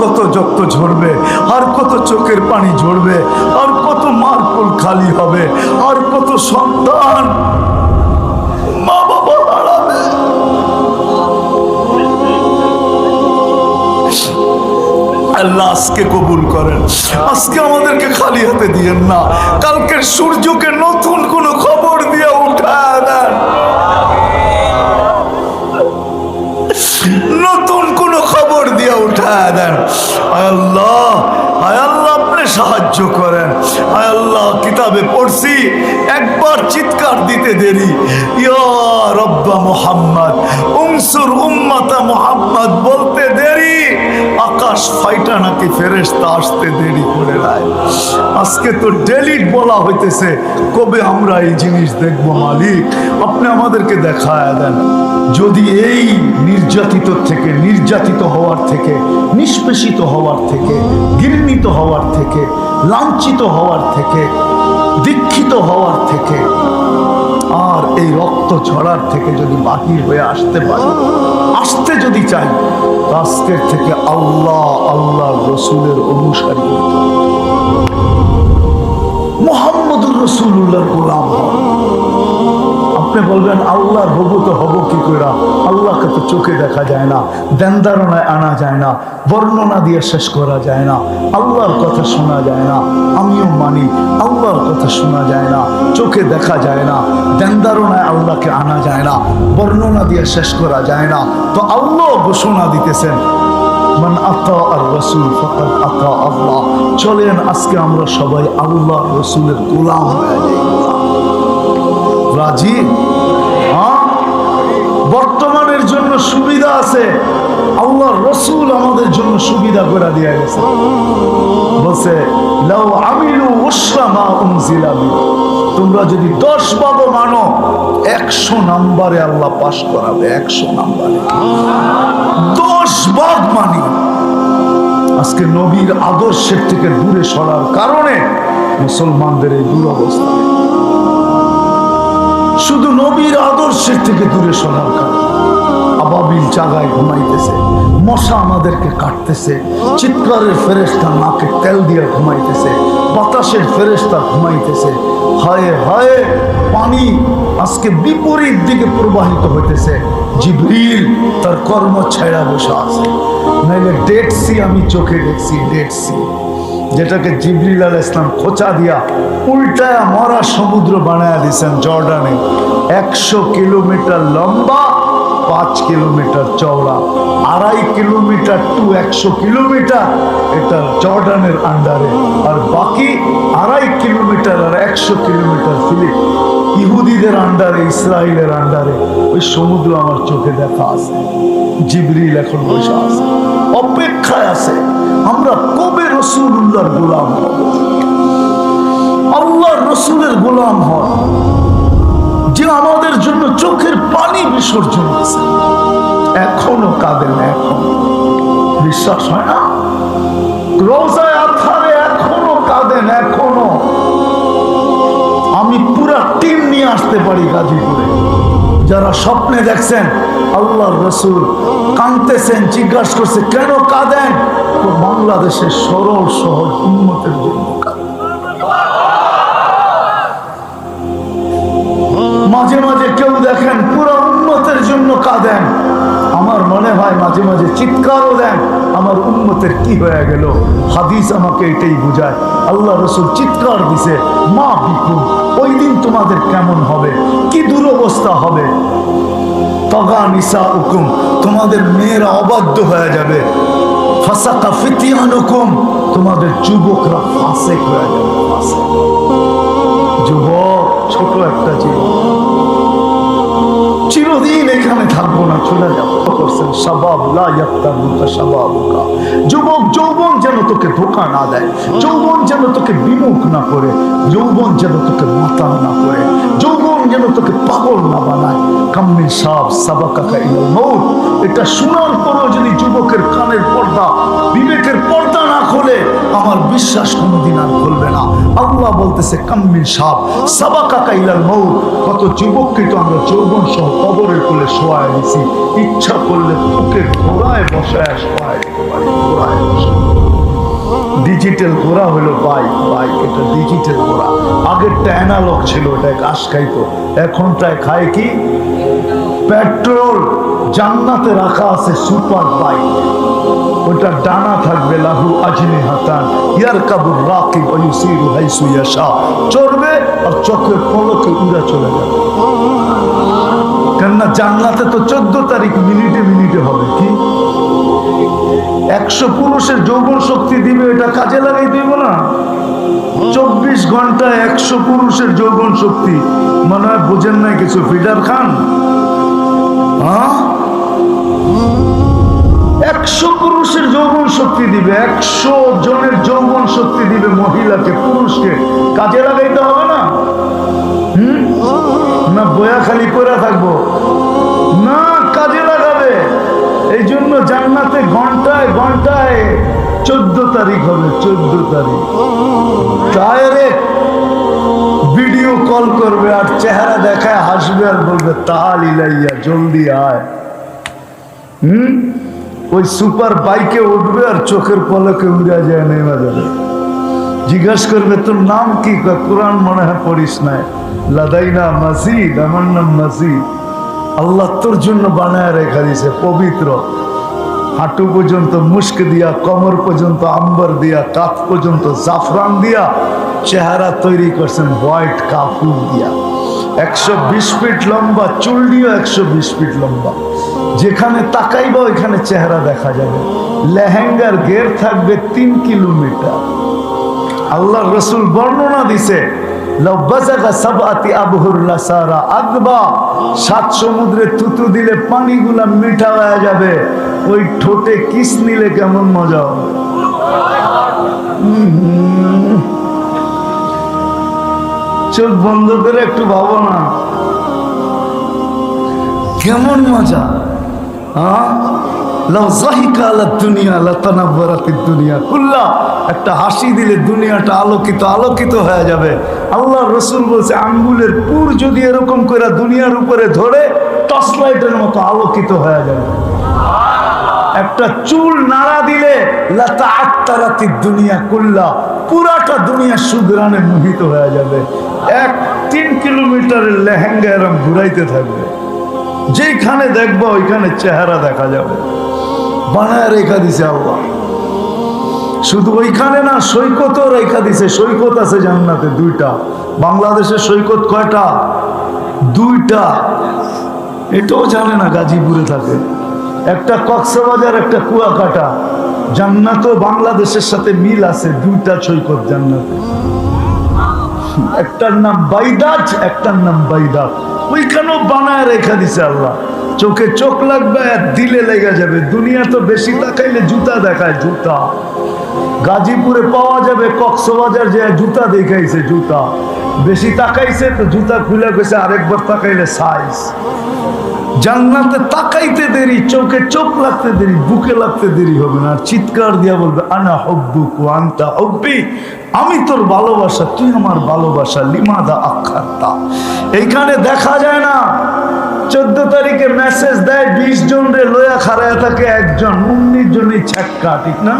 কত যক্ত ঝরবে, আর কত চোখের পানি ঝরবে, আর কত মারকুল খালি হবে, আর কত সন্তান আল্লাহ আজকে কবুল করেন। আজকে আমাদেরকে খালি হাতে দিয়েন না। কালকের সূর্যকে নতুন কোন খবর দিয়ে উঠায় দেন। দিয়ে দেন আল্লাহ, আয় আল্লাহ আপনি সাহায্য করেন। আয়াল্লাহ কিতাবে পড়ছি, একবার চিৎকার দিতে দেরি। ইয়া রব্বা মোহাম্মদ উমসুর উম্মাতা মোহাম্মদ বলতে দেরি। আকাশ ফাইটা নাকি ফেরেশতা আসতে দেরি করে নাই। আজকে তো ডেলিট বলা হইতেছে, কবে আমরা এই জিনিস দেখব মালিক? আপনি আমাদেরকে দেখায় দেন। যদি এই নির্যাতিত থেকে, নির্যাতিত হওয়ার থেকে, নিষ্পেষিত হওয়ার থেকে, ঘৃণিত হওয়ার থেকে, লাঞ্ছিত হওয়ার থেকে দীক্ষিত হওয়ার থেকে আর এই রক্ত ছড়ার থেকে যদি বাহির হয়ে আসতে পারে, আসতে যদি চাই আজকের থেকে আল্লাহ আল্লাহ রসুলের অনুসারী। মোহাম্মদুর রসুল্লাহর গোলাম হন আপনি বলবেন, আল্লাহর হবু তো হব কি করে আল্লাহকে তো চোখে দেখা যায় না দেনদারণায় আনা যায় না, বর্ণনা দিয়ে শেষ করা যায় না, আল্লাহর কথা শোনা যায় না, আমিও মানি, আল্লাহর কথা শোনা যায় না, চোখে দেখা যায় না দেনদারণায় আল্লাহকে আনা যায় না, বর্ণনা দিয়ে শেষ করা যায় না। তো আল্লাহ ঘোষণা দিতেছেন, মান আর রসুল আল্লাহ। চলেন, আজকে আমরা সবাই আল্লাহ রসুলের গোলাম হয়ে যাই। রাজি? হ্যাঁ? বর্তমানের জন্য সুবিধা আছে। আল্লাহ রসুল আমাদের জন্য সুবিধা করে দিয়ে গেছে। বলছে তোমরা যদি দশ ভাগও মানো, একশো নাম্বারে আল্লাহ পাশ করাবে, একশো নাম্বারে। দশ ভাগ মানি। আজকে নবীর আদর্শের থেকে দূরে সরার কারণে মুসলমানদের এই দুরবস্থা। শুধু নবীর আদর্শের থেকে দূরে সরার কারণে। আবাবিল জাগায় ঘুমাইতেছে, মশা আমাদেরকে কাটতেছে, চিৎকারের ফেরেস্তা নাকে তেল দিয়ে ঘুমাইতেছে, বাতাসের ফেরেস্তা ঘুমাইতেছে। হায় হায়, পানি আজকে বিপরীত দিকে প্রবাহিত হইতেছে। জিবরিল তার কর্ম ছেড়া বসে আছে। নাইলে ডেড সি আমি চোখে দেখছি ডেড সি যেটাকে জিবরিল আল ইসলাম খোঁচা দিয়া উল্টায়া মরা সমুদ্র বানায়া দিয়েছেন জর্ডানে। একশো কিলোমিটার লম্বা পাঁচ কিলোমিটার চওড়া, আড়াই কিলোমিটার টু একশো কিলোমিটার এটা জর্ডানের আন্ডারে। আর বাকি আড়াই কিলোমিটার আর একশো কিলোমিটার ফিলিপ ইহুদিদের আন্ডারে ইসরায়েলের আন্ডারে। ওই সমুদ্র আমার চোখে দেখা আছে। জিবরিল এখন বসে আছে। অপেক্ষায় আছে। আমরা কবে রসুল্লাহর গোলাম হব? আল্লাহ রসুলের গোলাম হয় যে আমাদের জন্য চোখের পানি বিসর্জন দিয়েছে। এখনও কাঁদেন এখন। বিশ্বাস হয় না? রোজায়, আথারে এখনও কাঁদেন এখনও। আমি পুরা টিম নিয়ে আসতে পারি গাজীপুরে। যারা স্বপ্নে দেখছেন আল্লাহ রসুল কাঁদতেছেন, জিজ্ঞাসা করছে, কেন কাঁদেন? বাংলাদেশের সরল, সহজ উন্নতের জন্য। মাঝে মাঝে কেউ দেখেন পুরো উন্নতের জন্য কাঁদেন। আমার মনে হয় মাঝে মাঝে চিৎকারও দেন, আমার উন্নতের কি হয়ে গেল? হাদিস আমাকে এটাই বুঝায়। আল্লাহ রসুল চিৎকার দিছে, মা বিকু ওই দিন তোমাদের কেমন হবে? কি দুরবস্থা হবে? তগা নিসা হুকুম তোমাদের মেয়েরা অবাধ্য হয়ে যাবে। ফাসাকা ফিতিয়ান হুকুম তোমাদের যুবকরা ফাসেক হয়ে যাবে যুবক, ছোট একটা জীবন চিরদিন এখানে থাকব না, চলে যাব। করছেন সাবাব যুবক, যৌবন যেন তোকে ধোকা না দেয়, যৌবন যেন তোকে বিমুখ না করে, যৌবন যেন তোকে না করে, যৌবন যেন তোকে পাগল না বানায়। মৌত এটা শোনার যদি যুবকের কানের পর্দা, বিবেকের পর্দা না খোলে, আমার বিশ্বাস কোনোদিন আর খুলবে না। আল্লাহ বলতেছে কাম্মিল সাপ সাবাকাকা ইলাল মৌত কত যুবককে তো আমরা যৌবন সহ কবরের কোলে শোয়ায় দিছি ইচ্ছা করলে বুকের ঘোড়ায় বসায় ডিজিটাল ঘোড়া হলো বাইক বাইক এটা ডিজিটাল ঘোড়া আগেরটা অ্যানালগ ছিল ওটা ঘাস খাইতো এখনটায় খায় কি? পেট্রোল জান্নাতে রাখা আছে সুপার বাইক ওটা ডানা থাকবে, লাহু আজনে হাতান। ইয়ার কাবুর রাকিব অয়ুসিরু হাইসু ইয়াশা। চড়বে আর চোখের পলকে উড়া চলে যাবে। কেননা জান্নাতে তো চোদ্দ তারিখ মিনিটে মিনিটে হবে, কি? একশো পুরুষের যৌবন শক্তি দিবে, এটা কাজে লাগাই দিব না। চব্বিশ ঘন্টায় একশো পুরুষের যৌবন শক্তি। মনে হয় বোঝেন নাই কিছু ফিডার খান? হ্যাঁ? একশো পুরুষের যৌবন শক্তি দিবে, একশো জনের যৌবন শক্তি দিবে মহিলাকে, পুরুষকে। কাজে লাগাইতে হবে না। বয়া খালি করে থাকব। না কাজে লাগাবে। এই জন্য জান্নাতে ঘন্টায় ঘন্টায় চোদ্দ তারিখ হবে, চোদ্দ তারিখ। ডাইরেক্ট ভিডিও কল করবে আর চেহারা দেখায় হাসবে আর বলবে, তাহাল জলদি আয়। হুম? ওই সুপার বাইকে উঠবে আর চোখের পলকে উড়া যায় নেমা যাবে। জিজ্ঞাসা করবে তোর নাম কি? কয়, কোরআন মনে হয় পড়িস নাই। লাদাইনা মাসিদ আমার নাম মাসিদ আল্লাহ তোর জন্য বানায় রেখা দিছে পবিত্র। হাঁটু পর্যন্ত মুস্ক দিয়া কমর পর্যন্ত আম্বর দিয়া কাপ পর্যন্ত জাফরান দিয়া চেহারা তৈরি করছেন হোয়াইট কাপুর দিয়া। একশো বিশ ফিট লম্বা চুল দিয়েও একশো বিশ ফিট লম্বা। যেখানে তাকাইবা ওইখানে চেহারা দেখা যাবে। লেহেঙ্গার গের থাকবে তিন কিলোমিটার। আল্লাহ রসুল বর্ণনা দিছে সাত সমুদ্রে তুতু দিলে মিঠা যাবে, ওই ঠোঁটে কিস নিলে কেমন মজা। চোখ বন্ধ করে একটু ভাবো না। কেমন মজা লাউ জাহিকা আলা দুনিয়া লাতানাব্বারাতিদ দুনিয়া। কুল্লা, একটা হাসি দিলে দুনিয়াটা আলোকিত আলোকিত হয়ে যাবে। আল্লাহ রসুল বলছে, আঙ্গুলের পুর যদি এরকম করে দুনিয়ার উপরে ধরে টর্চ লাইটের মতো আলোকিত হয়ে যাবে। একটা চুল নাড়া দিলে লতা আত্মারাতি দুনিয়া কুল্লা, পুরাটা দুনিয়া সুগ্রানে মোহিত হয়ে যাবে। এক তিন কিলোমিটারের লেহেঙ্গা এরম ঘুরাইতে থাকবে। যেখানে দেখব, ওইখানে চেহারা দেখা যাবে। বানায় রেখা দিছে আল্লাহ। শুধু ওইখানে না, সৈকতও রেখা দিছে। সৈকত আছে জান্নাতে দুইটা। বাংলাদেশের সৈকত কয়টা? দুইটা। এটাও জানে না গাজীপুরে থাকে। একটা কক্সবাজার, একটা কুয়াকাটা। জান্নাতও বাংলাদেশের সাথে মিল আছে দুইটা সৈকত জান্নাতে। একটার নাম বাইদাজ একটার নাম বাইদাজ ওইখানেও বানায় রেখা দিছে আল্লাহ। চোখে চোখ লাগবে দিলে লেগে যাবে। দুনিয়া তো বেশি তাকাইলে জুতা দেখায় জুতা। গাজীপুরে পাওয়া যাবে কক্সবাজার যে জুতা দেখাইছে জুতা। বেশি তাকাইছে তো জুতা খুলে গেছে, আরেকবার তাকাইলে সাইজ জান্নাতে তাকাইতে দেরি, চোখে চোখ লাগতে দেরি, বুকে লাগতে দেরি হবে না। চিৎকার দিয়া বলবে, আনা হব্বু আন্তা হব্বি। আমি তোর ভালোবাসা, তুই আমার ভালোবাসা, লিমাদা আখারতা এইখানে দেখা যায় না চোদ্দ তারিখে মেসেজ দেয়, বিশ জন রে লয়া খারায় থাকে, একজন। উনিশ জনই ছ্যাক্কা, ঠিক না?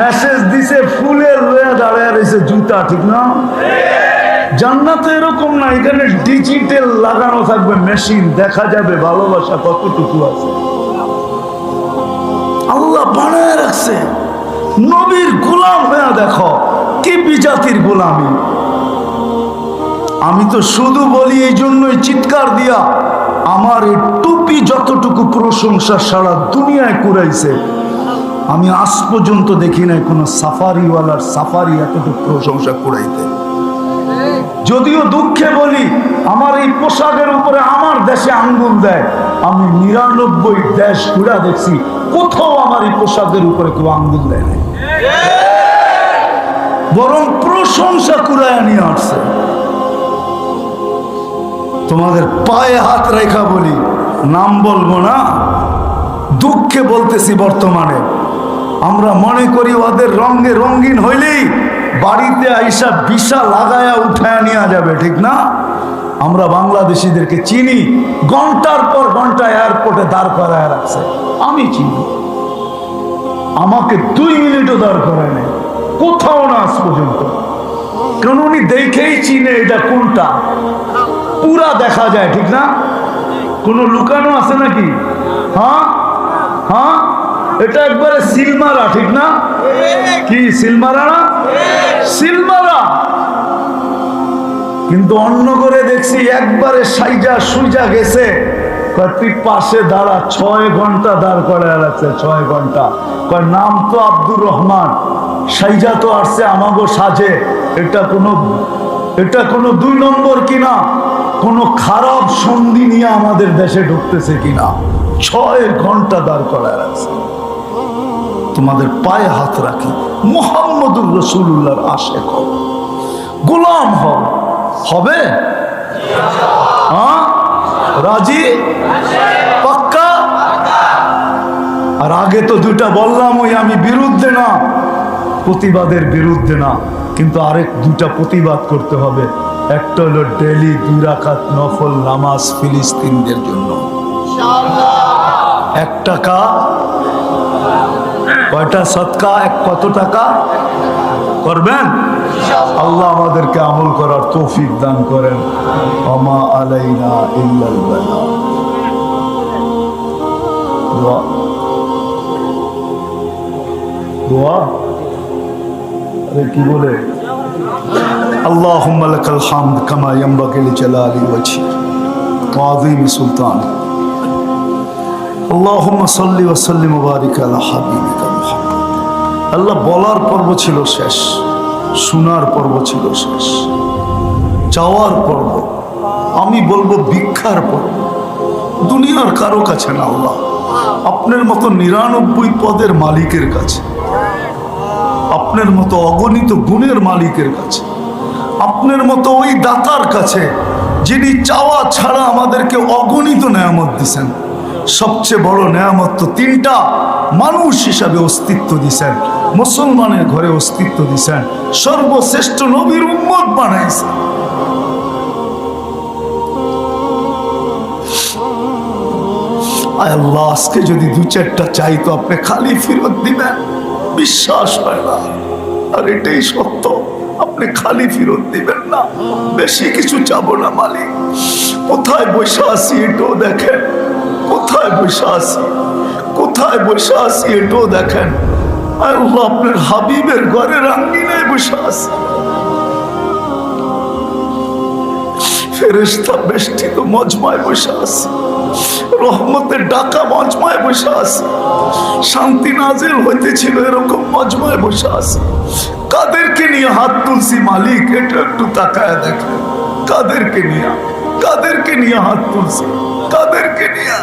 মেসেজ দিছে, ফুলের লয়া দাঁড়ায় রয়েছে, জুতা, ঠিক না? জান্নাতে এরকম না, এখানে ডিজিটাল লাগানো থাকবে মেশিন দেখা যাবে, ভালোবাসা কতটুকু আছে। আল্লাহ বানায় রাখছে। নবীর গোলাম দেখো, কি বিজাতির গোলামি। আমি তো শুধু বলি এই জন্যই চিৎকার দিয়া আমার এই টুপি যতটুকু প্রশংসা সারা দুনিয়ায় কুড়াইছে, আমি আজ পর্যন্ত দেখি নাই কোনো সাফারিওয়ালার সাফারি এতটুকু প্রশংসা কুড়াইতে। যদিও দুঃখে বলি, আমার এই পোশাকের উপরে আমার দেশে আঙ্গুল দেয়, আমি নিরানব্বই দেশ ঘুরা দেখছি, কোথাও আমার এই পোশাকের উপরে কেউ আঙ্গুল দেয় নাই। বরং প্রশংসা কুড়ায় নিয়ে আসছে। তোমাদের পায়ে হাত রেখা বলি। নাম বলব না। দুঃখে বলতেছি বর্তমানে। আমরা মনে করি ওদের রঙে রঙিন হইলেই বাড়িতে আইসা বিশা লাগায়া উঠায় নেওয়া যাবে, ঠিক না? আমরা বাংলাদেশিদেরকে চিনি। ঘণ্টার পর ঘণ্টা এয়ারপোর্টে দাঁড় করায় রাখছে। আমি চিনি। আমাকে দুই মিনিটও দাঁড় করায় নেই। কোথাও না আজ পর্যন্ত। কারণ উনি দেখেই চিনে এটা কোনটা? পুরা দেখা যায়, ঠিক না? কোনো লুকানো আছে নাকি? হ্যাঁ? হ্যাঁ? এটা একবারে সিলমারা, ঠিক না? কি, সিলমারা না? সিলমারা! কিন্তু অন্য করে দেখছি, একবারে সাইজা সুইজা গেছে। পাশে দাঁড়া, ছয় ঘণ্টা দাঁড় করায় রাখছে ছয় ঘণ্টা। নাম তো আব্দুর রহমান। সাইজা তো আসছে আমাগো সাজে। এটা কোনো এটা কোনো দুই নম্বর কিনা? কোনো খারাপ সন্ধি নিয়ে আমাদের দেশে ঢুকতেছে কিনা? ছয় ঘণ্টা দাঁড় করায় রাখছে। তোমাদের পায়ে হাত রাখি। মোহাম্মদুর রসুল্লাহর আশেক হও। গোলাম হবে? হ্যাঁ? রাজি? পাক্কা? আর আগে তো দুটা বললাম, ওই আমি বিরুদ্ধে না, প্রতিবাদের বিরুদ্ধে না, কিন্তু আরেক দুটা প্রতিবাদ করতে হবে। একটা হলো ডেলি দুই রাকাত নফল নামাজ ফিলিস্তিনদের জন্য। এক টাকা কয়টা সৎকা এক কত টাকা? করবেন? আল্লাহ আমাদেরকে আমল করার তৌফিক দান করেন। আমা আলাইনা ইল্লাল বালা। দোয়া। দোয়া? আরে কি বলে? اللهم لك الحمد كما ينبغي لجلال وجهك وعظيم سلطانك اللهم صل وسلم وبارك على حبيبك محمد আল্লাহ বলার পর্ব ছিল শেষ শোনার পর্ব ছিল শেষ চাওয়ার পর্ব আমি বলবো ভিক্ষার পর্ব দুনিয়ার কারো কাছে না আল্লাহ আপনার মতো নিরানব্বই পদের মালিকের কাছে আপনার মতো অগণিত গুণের মালিকের কাছে, আপনার মতো ওই দাতার কাছে, যিনি চাওয়া ছাড়া আমাদেরকে অগণিত নেয়ামত দিছেন। সবচেয়ে বড় নেয়ামত তো তিনটা মানুষ হিসাবে অস্তিত্ব দিছেন, মুসলমানের ঘরে অস্তিত্ব দিছেন, সর্বশ্রেষ্ঠ নবীর উম্মত বানাইছেন। আল্লাহ, আজকে যদি দু চারটা চাই তো আপনি খালি ফেরত দিবেন। বিশ্বাস হয় না। আর এটাই সত্য। আপনি খালি ফেরত দিবেন না। বেশি কিছু চাবো না, মালিক। কোথায় বসে আছি এটাও দেখেন? কোথায় বসে আছি? কোথায় বসে আছি এটাও দেখেন? আল্লাহ আপনার হাবিবের ঘরে রাঙ্গিনায় বসে আছি। ফেরেস্তা বেষ্টিত মজমায় বসে আছে। রহমতের ডাকা মজমায় বসে আছে। শান্তি নাজেল হইতেছিল এরকম মজমায় বসে কাদেরকে নিয়ে হাত তুলছি মালিক, এটা একটু তাকায় দেখে কাদেরকে নিয়ে কাদেরকে নিয়ে হাত তুলছি, কাদেরকে নিয়ে।